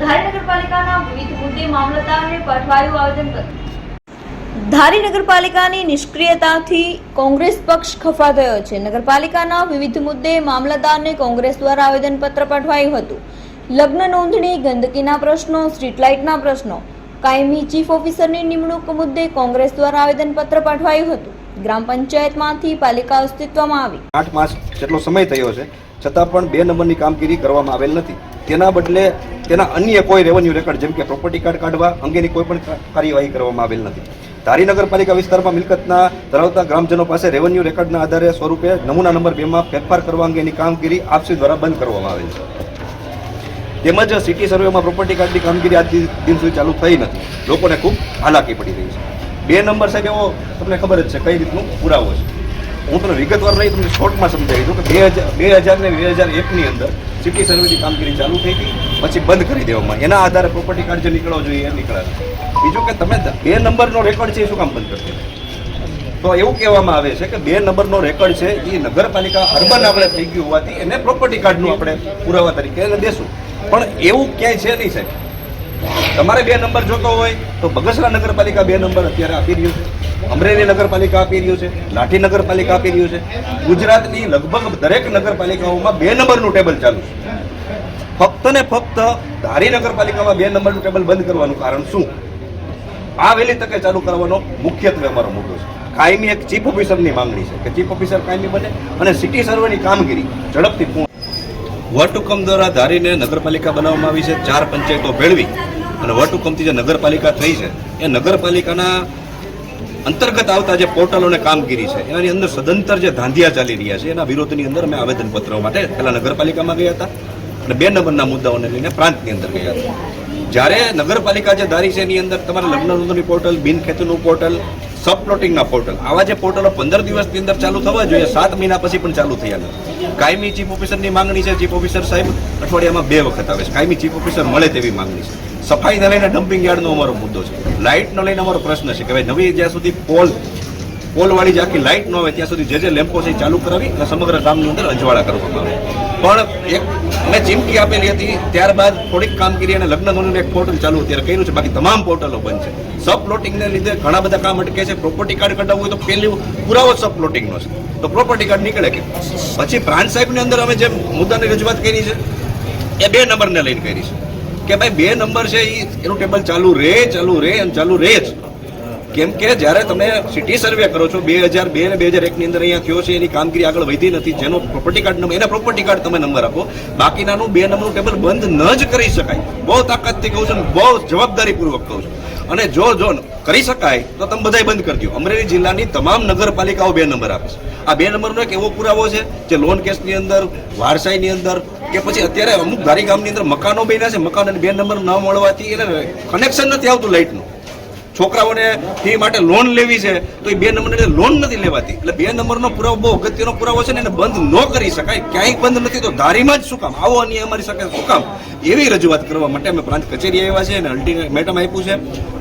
ધારી નગરપાલિકાના વિવિધ મુદ્દે મામલતદારને પાઠવાયું આવેદનપત્ર ધારી નગરપાલિકાની નિષ્ક્રિયતાથી કોંગ્રેસ પક્ષ ખફા થયો છે. નગરપાલિકાના વિવિધ મુદ્દે મામલતદારને કોંગ્રેસ દ્વારા આવેદનપત્ર પાઠવાયું હતું. લગ્ન નોંધણી ગંદકીના પ્રશ્નો સ્ટ્રીટલાઇટના પ્રશ્નો કાયમી ચીફ ઓફિસરની નિમણૂક મુદ્દે કોંગ્રેસ દ્વારા આવેદનપત્ર પાઠવાયું હતું. ગ્રામ પંચાયતમાંથી પાલિકા અસ્તિત્વમાં આવી. આઠ માસ જેટલો સમય થયો છે છતાં પણ બે નંબરની કામગીરી કરવામાં આવેલ નથી. તેના બદલે તેના અન્ય કોઈ રેવન્યુ રેકર્ડ જેમ કે પ્રોપર્ટી કાર્ડ કાઢવા અંગેની કોઈ પણ કાર્યવાહી કરવામાં આવેલ નથી. ધારી નગરપાલિકા વિસ્તારમાં મિલકતના ધરાવતા ગ્રામજનો પાસે રેવન્યુ રેકર્ડના આધારે સ્વરૂપે નમૂના નંબર બેમાં ફેરફાર કરવા અંગેની કામગીરી આપસી દ્વારા બંધ કરવામાં આવેલ છે. તેમજ સિટી સર્વેમાં પ્રોપર્ટી કાર્ડની કામગીરી આજ દિન સુધી ચાલુ થઈ નથી. લોકોને ખૂબ હાલાકી પડી રહી છે. બે નંબર સાહેબ, એવો તમને ખબર જ છે કઈ રીતનું પુરાવો છે. હું તમને વિગતવાર નહીં, તમને શોર્ટમાં સમજાવી દઉં કે બે હજાર બે હજાર ને બે હજાર એકની અંદર સિટી સર્વેની કામગીરી ચાલુ થઈ હતી પછી બંધ કરી દેવામાં. એના આધારે પ્રોપર્ટી કાર્ડ જે નીકળવો જોઈએ એ નીકળાવે બીજું કે તમે બે નંબરનો રેકોર્ડ છે એ શું કામ બંધ કરી નથી? તો એવું કહેવામાં આવે છે કે બે નંબરનો રેકોર્ડ છે એ નગરપાલિકા અર્બન આપણે થઈ ગયું હોવાથી એને પ્રોપર્ટી કાર્ડનું આપણે પુરાવા તરીકે એને દેશું. પણ એવું ક્યાંય છે નહીં સાહેબ. તમારે બે નંબર જોતો હોય તો બગસરા નગરપાલિકા બે નંબર અત્યારે આપી રહ્યું છે. અમરેલી નગરપાલિકા આપી રહ્યું છે, લાઠી નગરપાલિકા આપી રહ્યું છે. ગુજરાતની લગભગ દરેક નગરપાલિકાઓમાં બે નંબરનું ટેબલ ચાલુ છે. ફક્ત ને ફક્ત ધારી નગરપાલિકામાં બે નંબરનું ટેબલ બંધ કરવાનું કારણ શું? આ વહેલી તકે ચાલુ કરવાનો મુખ્યત્વે અમારો મુદ્દો છે. કાયમી એક ચીફ ઓફિસરની માંગણી છે કે ચીફ ઓફિસર કાયમી બને અને સિટી સર્વેની કામગીરી ઝડપથી પૂર્ણ વટહુકમ દ્વારા ધારીને નગરપાલિકા બનાવવામાં આવી છે, ચાર પંચાયતો ભેળવી અને વટહુકમથી જે નગરપાલિકા થઈ છે, એ નગરપાલિકાના અંતર્ગત આવતા જે પોર્ટલોને કામગીરી છે એની અંદર સદંતર જે ધાંધિયા ચાલી રહ્યા છે, એના વિરોધની અંદર અમે આવેદનપત્રો માટે પહેલાં નગરપાલિકામાં ગયા હતા અને બે નંબરના મુદ્દાઓને લઈને પ્રાંતની અંદર ગયા હતા. જ્યારે નગરપાલિકા જે ધારી છે, એની અંદર તમારે લગ્ન નોંધણી પોર્ટલ બિન ખેતીનું પોર્ટલ સબ પ્લોટિંગના પોર્ટલ આવા જે પોર્ટલો પંદર દિવસની અંદર ચાલુ થવા જોઈએ, સાત મહિના પછી પણ ચાલુ થયા નથી. કાયમી ચીફ ઓફિસરની માંગણી છે ચીફ ઓફિસર સાહેબ અઠવાડિયામાં બે વખત આવે છે. કાયમી ચીફ ઓફિસર મળે તેવી માંગણી છે. સફાઈને લઈને ડમ્પિંગ યાર્ડનો અમારો મુદ્દો છે. લાઇટનો લઈને અમારો પ્રશ્ન છે કે ભાઈ નવી જ્યાં સુધી પોલ પોલવાળી જે આખી લાઇટ ન હોય ત્યાં સુધી જે જે લેમ્પો છે ચાલુ કરાવી અને સમગ્ર ગામની અંદર અજવાળા કરવામાં આવે. પણ એક મેં ચીમકી આપેલી હતી, ત્યારબાદ થોડીક કામગીરી અને લગ્ન નોંધણીનું એક પોર્ટલ ચાલુ અત્યારે કર્યું છે. બાકી તમામ પોર્ટલો બંધ છે. સબ પ્લોટિંગને લીધે ઘણા બધા કામ અટકે છે. પ્રોપર્ટી કાર્ડ કઢાવવું હોય તો પહેલું પુરાવો સબ પ્લોટિંગનો છે. તો પ્રોપર્ટી કાર્ડ નીકળે કે પછી પ્રાંત સાહેબની અંદર અમે જે મુદ્દાની રજૂઆત કરી છે, એ બે નંબરને લઈને કરી છે. કે ભાઈ બે નંબર છે એ એનું ટેબલ ચાલુ રહે ચાલુ રહે અને ચાલુ રહે જ. કેમ કે જ્યારે તમે સિટી સર્વે કરો છો, બે હજાર બે ને બે હજાર એકની અંદર અહીંયા થયો છે, એની કામગીરી આગળ વધી નથી, જેનો પ્રોપર્ટી કાર્ડ નંબર એના પ્રોપર્ટી કાર્ડ તમે નંબર આપો. બાકીનાનું બે નંબરનું ટેબલ બંધ ન જ કરી શકાય. બહુ તાકાતથી કહું છું અને બહુ જવાબદારીપૂર્વક કહું છું. અને જો જો કરી શકાય, તો તમે બધાય બંધ કરી દો. અમરેલી જિલ્લાની તમામ નગરપાલિકાઓ બે નંબર આપે છે. આ બે નંબરનો એક એવો પુરાવો છે, જે લોન કેસની અંદર, વારસાઈની અંદર, કે પછી અત્યારે અમુક ધારી ગામની અંદર મકાનો બન્યા છે મકાન બે નંબર ન મળવાથી એને કનેક્શન નથી આવતું લાઇટનું છોકરાઓને ફી માટે લોન લેવી છે, તો એ બે નંબરની લોન નથી લેવાતી. એટલે બે નંબરનો પુરાવો બહુ અગત્યનો પુરાવો છે ને એને બંધ ન કરી શકાય, ક્યાંય બંધ નથી, તો ધારીમાં જ શું કામ? આવો અન્ય અમારી સાથે શું કામ? એવી રજૂઆત કરવા માટે અમે પ્રાંત કચેરી આવ્યા છે અને અલ્ટિમેટમ આપ્યું છે.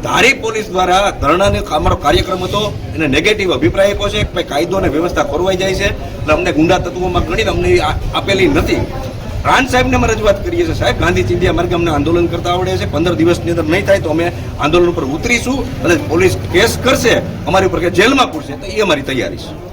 ધારી પોલીસ દ્વારા ધરણાનો અમારો કાર્યક્રમ હતો, એને નેગેટિવ અભિપ્રાય આપ્યો છે કે કાયદો અને વ્યવસ્થા ખોરવાઈ જાય છે. એટલે અમને ગુંડા તત્વોમાં ગણીને અમને આપેલી નથી. પ્રાંત સાહેબને અમે રજૂઆત કરીએ છીએ. સાહેબ, ગાંધી ચિંધ્યા માર્ગે અમને આંદોલન કરતા આવડે છે. પંદર દિવસની અંદર નહીં થાય તો અમે આંદોલન ઉપર ઉતરીશું અને પોલીસ કેસ કરશે, અમારી ઉપર કે જેલમાં પૂરશે, તો એ અમારી તૈયારી છે.